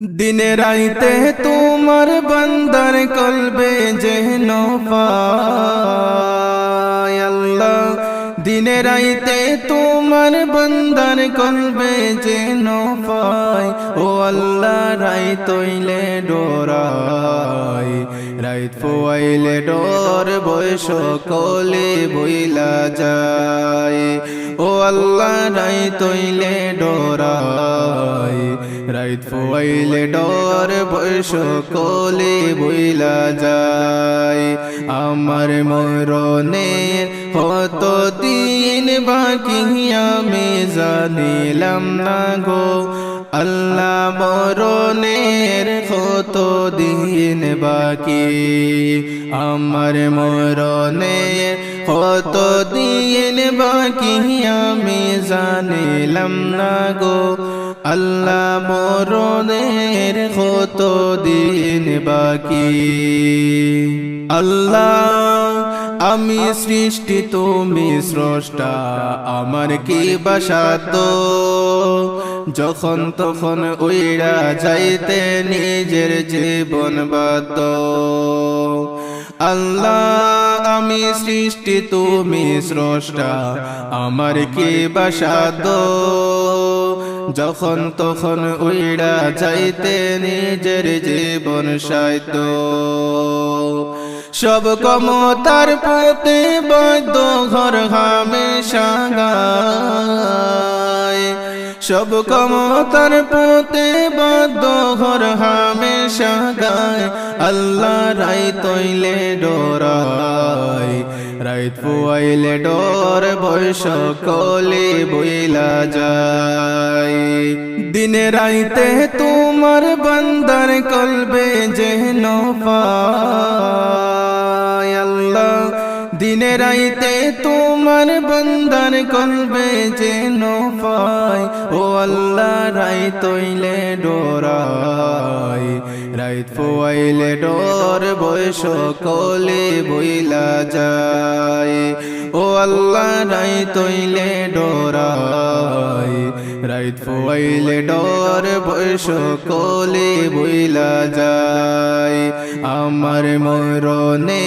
দিনে রাইতে তোমার বন্দর কলবে যেন আল্লাহ। দিনে রাইতে তোমার বন্দর কলবে যেন পায়। ও আল্লাহ রাই তৈলে ডোরাই রাইত পোয়াইলে ডোর বয়স কলে বইলা যায়। ও আল্লাহ রাই তৈলে ডোরাই। রাইত ফুয়াইলে ডর বয়স কলে বইলা যায়। আমার মরনে হত দিন বাকি আমি জানিলাম না গো। আল্লাহ মরনের কত দিন বাকি? আমার মরনের কত দিন বাকি? আমি জানিলাম না গো। আল্লাহ মরণের কত দিন বাকি? আল্লাহ, আমি সৃষ্টি, তুমি স্রষ্টা। আমার কি বাসা তো যখন তখন উইরা যাইতে নিজের জীবন বাদ আল্লাহ, আমি সৃষ্টি, তুমি স্রষ্টা, আমার কি বাসাদ যখন তখন উইড়া যাইতে নিজের জীবন সাইত সব কমতার পথে বৈদ্য ঘর হামে সাগায় সব কমতার পথে বদ্ধ ঘর হামে সাগায় আল্লাহ রাই তৈলে ডরায়। রাইত ফুয়াইলে ডর বয়স কলে বইলা যায়। দিনে রাইতে তোমার বন্দর কলবে যেন পায়। আল্লাহ দিনে রাইতে তোমার বন্দর কলবে যেন পায় ও আল্লাহ রাই তৈলে ডোরাই। রাইত ফুয়াইলে ডর বয়স কলে বইলা যায়। ও আল্লাহ রাই তৈলে ডোরাই। রাইত ফুয়াইলে ডর বয়স কলে বইলা যায়। আমার মরনে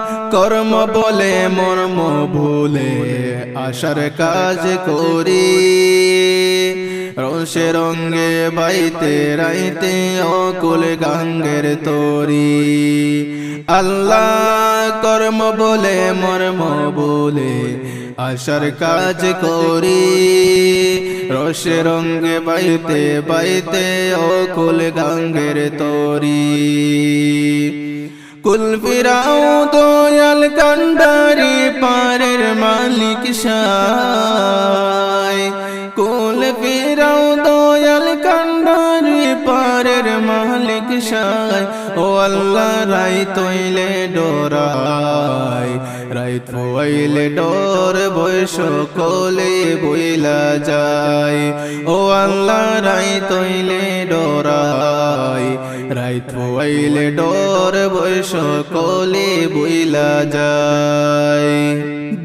কর্ম বলে, মর্ম ভুলে আশার কাজ করি। রসে রঙ্গে বাইতে রাইতে অকুল গাঙ্গের তরি। আল্লাহ কর্ম বলে, মর্ম বলে আশার কাজ করি। রসে রঙ্গে বাইতে বাইতে অকুল গাঙ্গের তরি। কুল ফিরাও দয়াল কান্দারি পারের মালিক সায় কুল ফিরাও দয়াল পারের মালিক সায় ও আল্লাহ রাই তৈলে ডোরাই। রাই থইলে ডোর বয়স কলে বইলা যায়। ও আল্লাহ রাই তৈলে ডোরাই। রাই থইলে ডোর বয়স কলে বইলা যায়।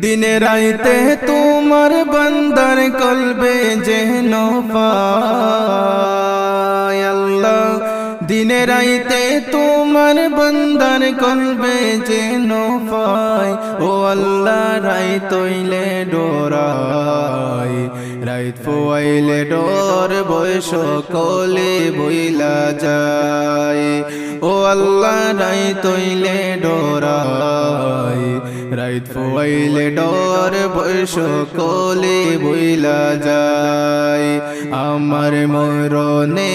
দিনে রাইতে তোমার বন্দর কলবে যেন আল্লাহ দিনে রাইতে তোমার বন্দর কলবে যেন পায় ও আল্লাহ রাই তৈলে ডোরাই। রাইত ফুয়াইলে ডোর বয়স কলে বইলা যায়। ও আল্লাহ রাই তৈলে ডোরাই। রাইত ফুয়াইলে ডর বয়স কলে বইলা যায়। আমার মরনে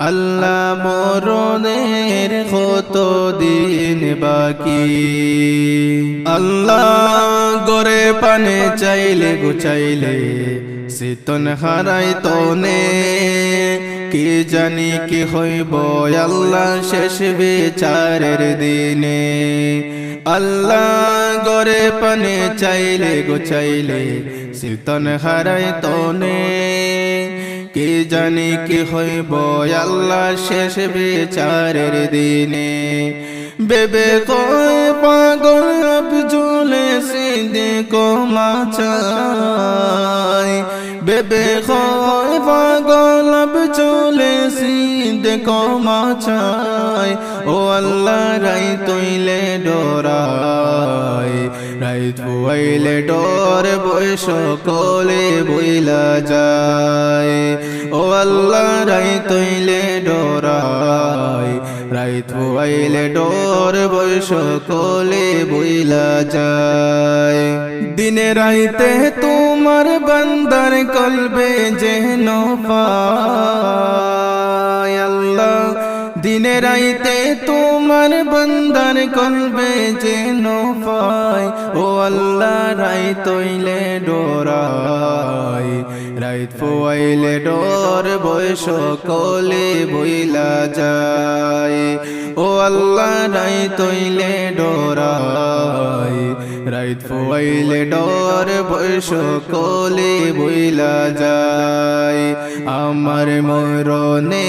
আল্লাহ মরণের কত দিন বাকি? আল্লাহ গরে পানে চাইলে গো চাইলে শীতন হারাই তনে। কি জানি কি হইব আল্লাহ শেষ বিচারের দিনে। আল্লাহ গরে পানে চাইলে গো চাইলে শীতন হারাই তনে। কি জানি কি হইব? আল্লাহ শেষ বিচারের দিনে। বেবে কয় পাগল সিদে কমা বেবে কয় পাগল আপ ঝুলে সিদে কমা চাই। ও আল্লাহ রাই তৈলে ডরাই। ফুয়াইলে ডর বয়স কলে বইলা যায়। ও আল্লাহ রাই তৈলে ডরাই। রাই থুয়াইলে ডর বয়স কলে বইলা যায়। দিনে রাইতে তোমার বান্দার কলবে যেন আল্লাহ দিনে রাইতে তোমার বন্দার কলবে যেন পায়। ও আল্লাহ রাই তৈলে ডোরাই রাইত ফুয়াইলে ডর বয়স কলে বইলা যায়। ও আল্লাহ রাই তৈলে ডোরাই রাইত ফুয়াইলে ডর বয়স কলে বইলা যায়। আমার মরণে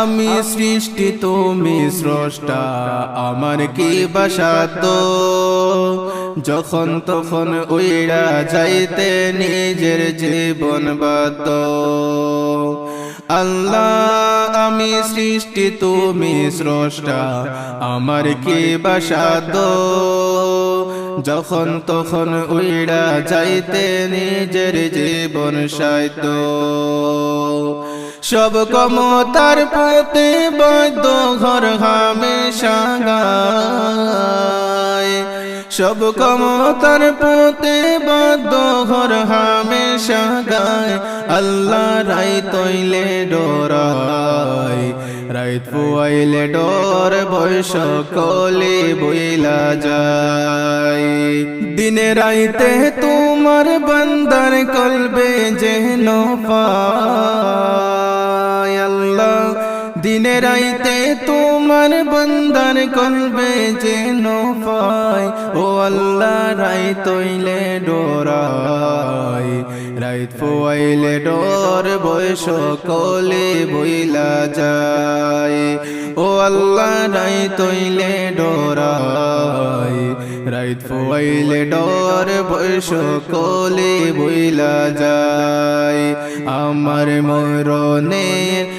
আমি সৃষ্টি, তুমি স্রষ্টা। আমার কি বাসাত যখন তখন উইরা যাইতে নিজের জীবন বাদ আল্লাহ, আমি সৃষ্টি, তুমি স্রষ্টা। আমার কি বাসাদ যখন তখন উইরা যাইতে নিজের জীবন সাইত সব কমতার পথে বৈদ্য ঘর হামে সাগায়। সব কমতার পথে বদ্ধ ঘর হামে সাগায়। আল্লাহ রাই তৈলে ডরায়। রাইত ফুয়াইলে ডর বয়স কলে বইলা যায়। দিনে রাইতে তোমার বন্দার কলবে যেন আল্লাহ দিনে রাইতে তোমার বন্দার কলবে যেন পায়। ও আল্লাহ রাই তৈলে ডোরাই রাইত ফুয়াইলে ডর বয়স কলে বইলা যায়। ও আল্লাহ রাই তৈলে ডোরাই রাইত ফুয়াইলে ডর বয়স কলে বইলা যায়। আমার মরণে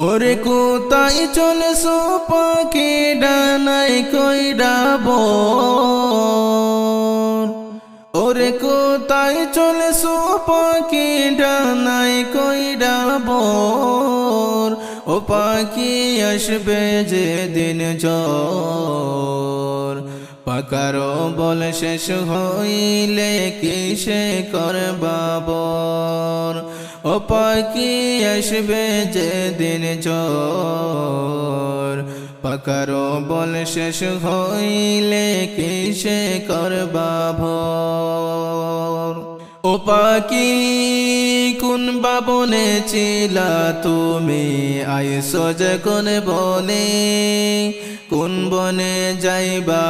ওরে কোথায় চলেছো পাখি ডানাই কই ডাবো ওরে কোথায় চলেছো পাখি ডানাই কই ডাবো ও পাখি আসবে যে দিন জোর পাকারো বল শেষ হইলে কিসে করবাবর ও পাখি আসবে যে দিন জোর পাকারো বল শেষ হইলে কিসে করবাবর ও পাখি, কোন বাবনে ছিলা তুমি? আইসো যখন বনে। কোন বনে যাইবা,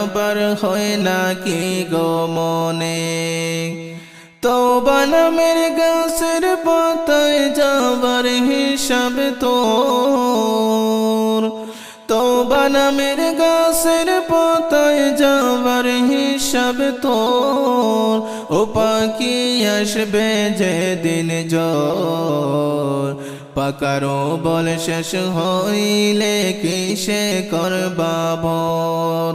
আবার হয় নাকি গো মনে? তো বানামের গাছের পাতায় যাবার হিসাব তোর। তো বানামের গাছের পাতায় যাবার হিসাব তোর। ও পাখি আসবে যে দিন জ্বর। পাকারো বল শেষ হইলে কিসে করবা ভোর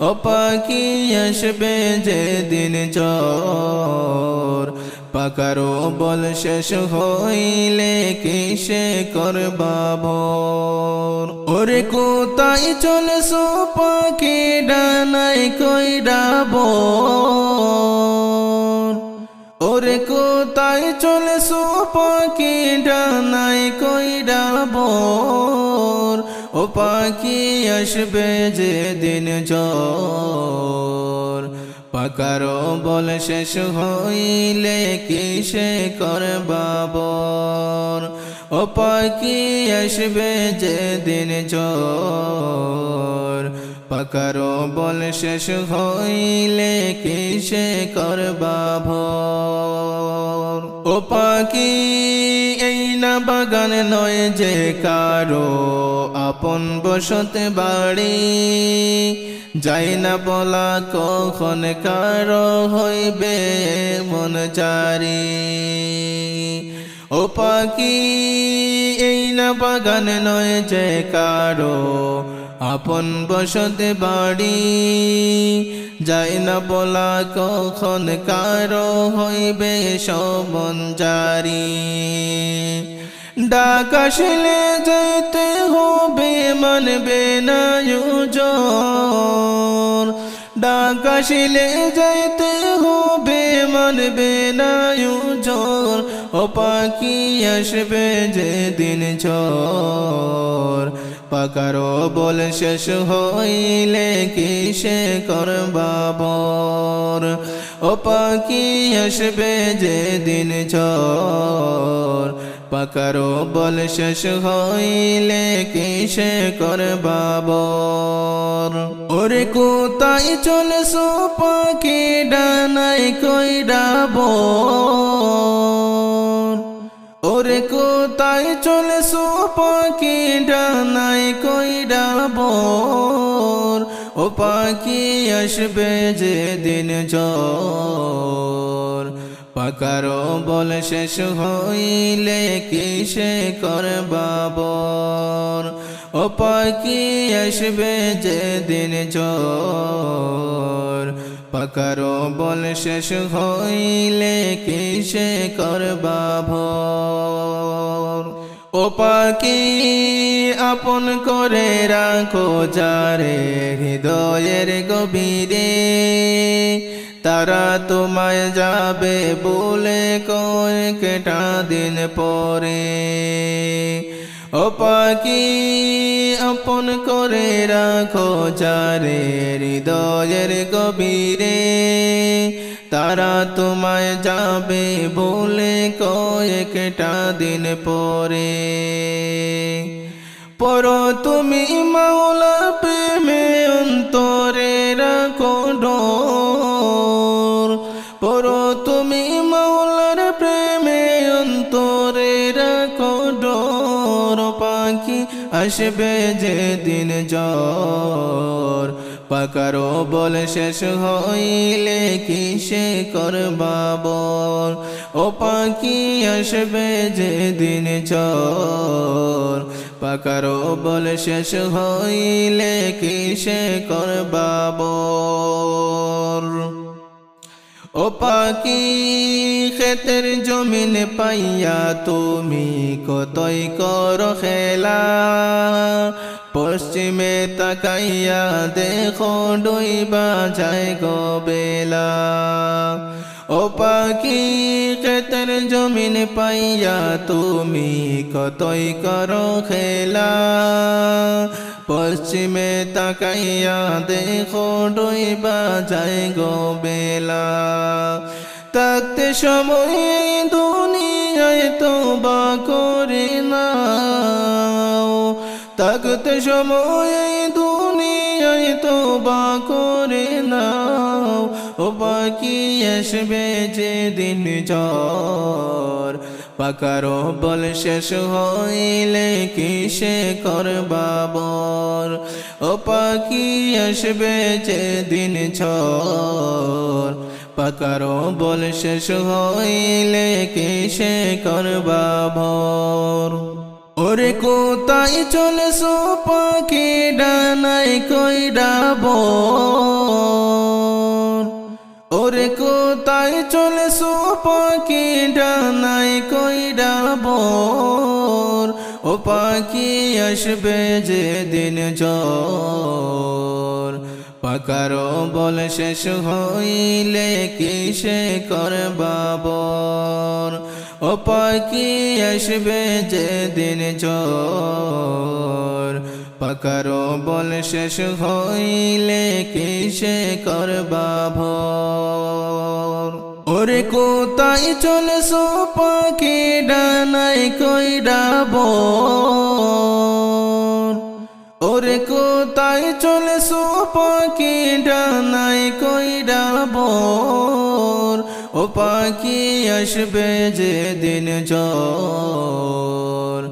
ও পাখি আসবে যে দিন জ্বর পাকারো বল শেষ হইলে কিসে করবা ভোর ওরে কোথায় চলেছো পাখি ডানাই কইরা বর ওরে কোথায় চলেছো পাখি ডানাই কইরা বর ও পাখি আসবে যে দিন জোর। পাকারো বল শেষ হইলে কিসে সে বর? ও পাখি আসবে যে দিন জ্বর পাকারো বল শেষ হইলে কিসে করবা ভোর? ও পাখি এই না বাগান নয় যে কারও, আপন বসতে বাড়ি। যাই না বলা কখন কারও হইবে মন জারি ও পাখি, এই না বাগান নয় যে কারও। আপন বসতে বাড়ি, যাই না বলা কখন কারও হইবে সবন জারি। ডাকাশিলে যেতে হবে, মানবে না ডাকাশিলে যাইতে হবে, মানবে না জোর ও পাখি আসবে যে দিন ঝড়। পাকারো বল শেষ হইলে কিসে করবা বর ও পাখি আসবে যে দিন ঝড়। পাকারো, বল শেষ হইলে কিসে করবা বর ওরে কোথায় চলেছো পাখি ডানাই কইরা বর ওরে কোথায় চলেছো পাখি ডানাই কইরা বর ও পাখি আসবে যে দিন জ্বর। পাকারো বল শেষ হইলে কিসে করবা বর ও পাখি আসবে যে দিন জ্বর পাকারো বল শেষ হইলে কিসে করবা ভোর ও পাখি আপন করে রাখো যারে হৃদয়ের গভীরে? তারা তোমায় যাবে বলে কয়েকটা দিন পরে। ও পাখি, আপন করে রাখো যারে হৃদয়ের গভীরে। তারা তোমায় যাবে বলে কয়েকটা দিন পরে। পর তুমি মাওলা প্রেমে অন্তরে রাখো আসবে যে দিন জ্বর। পাকারো বল শেষ হইলে কিসে করবা বল? ও পাখি আসবে যে দিন জ্বর। পাকারো বল শেষ হইলে কিসে করবা বল? ও পাখি, ক্ষেতের জমিন পাইয়া তুমি কতই কর খেলা। পশ্চিমে তাকাইয়া দেখো ডইবা যায় গো বেলা ও পাখি, ক্ষেতের জমিন পাইয়া তুমি কতই করো খেলা। পশ্চিমে তাকাইয়া দেখো ডইবা যায় গো বেলা। তাকতে সময় দুনিয়ায় তো বা করি না তাকতে সময় দুনিয়ায় তো বা করে নাও। বাকি আসবে যে দিন জ্বর। পাকারো বল শেষ হইলে কিসে করবাবর ও পাখি আসবে যে দিন ঝড় পাকারো বল শেষ হইলে কিসে করবাবর ওরে কোথায় চলে সো পাখি ডানাই কইরাব ওরে কোথায় চলে সোপাকি ডানাই কইরা বোর? ও পাখি আসবে যে দিন জ্বর। পাকারো বল শেষ হইলে কিসে করবাবর? ও পাখি আসবে যে দিন জ্বর পাকারো বল শেষ হইলে কিসে করবাভর ওরে কোথায় চলে সো পাখি ডানাই কইরাব ওরে চলে সো পাখি ডানাই কইরাব ও পাখি আসবে যে দিন জ্বর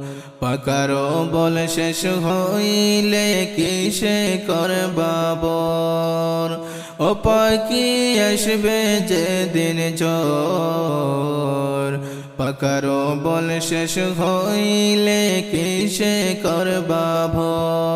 পাকারো বল শেষ হইলে কিসে করবাবর ও পাখি আসবে যে দিন জ্বর পাকারো বল শেষ হইলে কিসে করবাভর